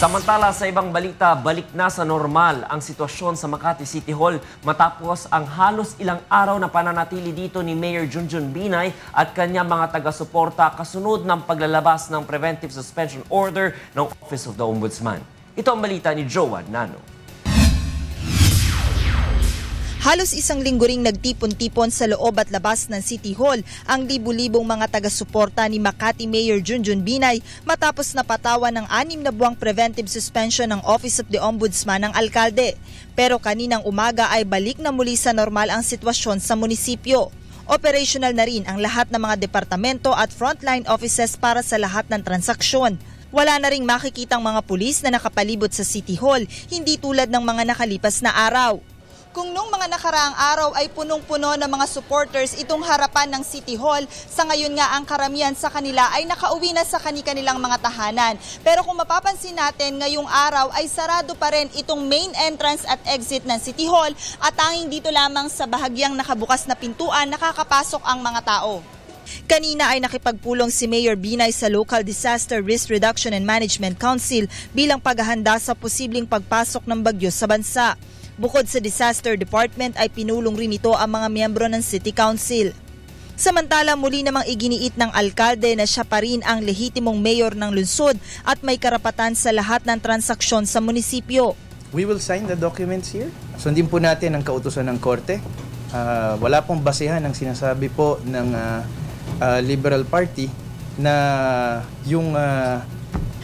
Samantala sa ibang balita, balik na sa normal ang sitwasyon sa Makati City Hall matapos ang halos ilang araw na pananatili dito ni Mayor Junjun Binay at kanyang mga taga-suporta kasunod ng paglalabas ng preventive suspension order ng Office of the Ombudsman. Ito ang balita ni Joan Nano. Halos isang linggo ring nagtipon-tipon sa loob at labas ng City Hall ang libu-libong mga taga-suporta ni Makati Mayor Junjun Binay matapos napatawan ng anim na buwang preventive suspension ng Office of the Ombudsman ng alkalde. Pero kaninang umaga ay balik na muli sa normal ang sitwasyon sa munisipyo. Operational na rin ang lahat ng mga departamento at frontline offices para sa lahat ng transaksyon. Wala na ring makikitang mga pulis na nakapalibot sa City Hall, hindi tulad ng mga nakalipas na araw. Kung nung mga nakaraang araw ay punong-puno ng mga supporters itong harapan ng City Hall, sa ngayon nga ang karamihan sa kanila ay nakauwi na sa kanilang mga tahanan. Pero kung mapapansin natin, ngayong araw ay sarado pa rin itong main entrance at exit ng City Hall at tanging dito lamang sa bahagyang nakabukas na pintuan nakakapasok ang mga tao. Kanina ay nakipagpulong si Mayor Binay sa Local Disaster Risk Reduction and Management Council bilang paghahanda sa posibleng pagpasok ng bagyo sa bansa. Bukod sa Disaster Department ay pinulong rin ito ang mga miyembro ng City Council. Samantala muli namang iginiit ng alkalde na siya pa rin ang lehitimong mayor ng lungsod at may karapatan sa lahat ng transaksyon sa munisipyo. We will sign the documents here. Sundin po natin ang kautusan ng korte. Uh, wala pong basehan ang sinasabi po ng uh, uh, Liberal Party na yung uh,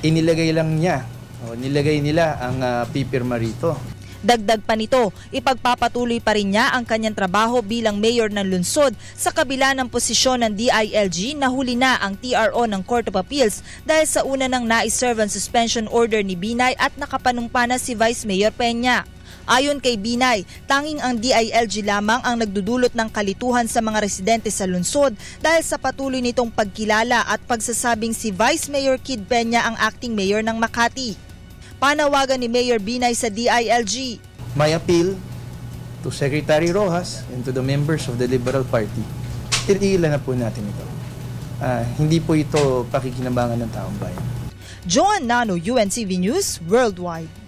inilagay lang niya o nilagay nila ang uh, pipirma rito. Dagdag pa nito, ipagpapatuloy pa rin niya ang kanyang trabaho bilang mayor ng lungsod sa kabila ng posisyon ng DILG na huli na ang TRO ng Court of Appeals dahil sa una ng naiserve ang suspension order ni Binay at nakapanumpa na si Vice Mayor Peña. Ayon kay Binay, tanging ang DILG lamang ang nagdudulot ng kalituhan sa mga residente sa lungsod dahil sa patuloy nitong pagkilala at pagsasabing si Vice Mayor Kid Peña ang acting mayor ng Makati. Panawagan ni Mayor Binay sa DILG. My appeal to Secretary Rojas and to the members of the Liberal Party, titigilan na po natin ito. Uh, hindi po ito pakikinabangan ng taong bayan. Joan Nano, UNCV News, Worldwide.